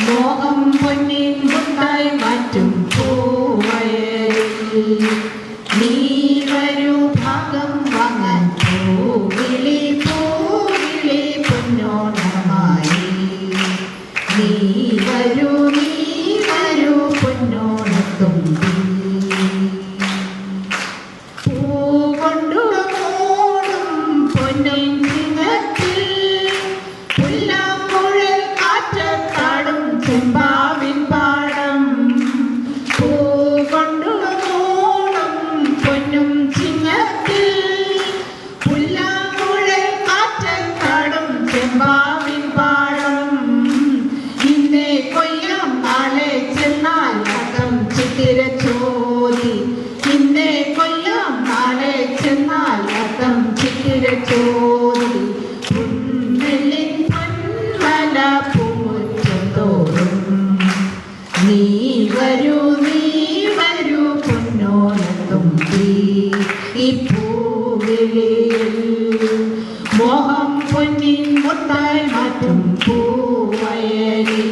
മോഹം പൊന്നിൻ മുത്തായി മാറ്റും പൂവയൽ നീ വരൂ ഭാഗം വാങ്ങാൻ പോ ഈ മോഹം പൊന്നിൻ മുത്തായി മാറ്റും പൂവയലിൽ.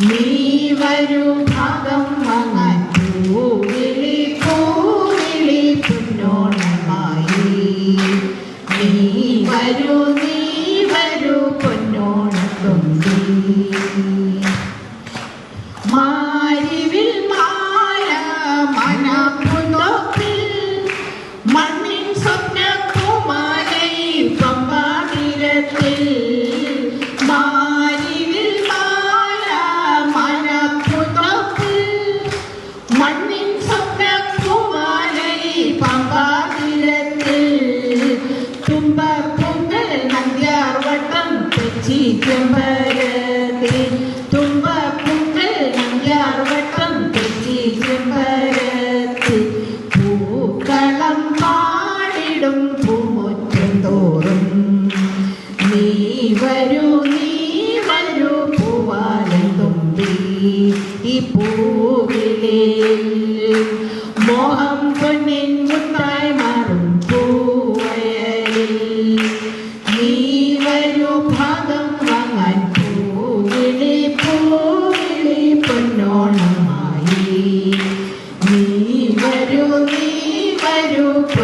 നീ വരൂ ഭാഗം വാങ്ങാൻ പൂവിളി നീ വരൂ നീ തെച്ചി ചെമ്പരത്തിൽ തുമ്പപ്പൊങ്കൽ നന്ദ്യാർ വട്ടം തെച്ചി ചെമ്പരത്തിൽ പൂക്കളം പാടിടും പൂമുറ്റം തോറും നീ വരൂ നീ വരൂ പൂവിലേ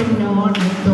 would not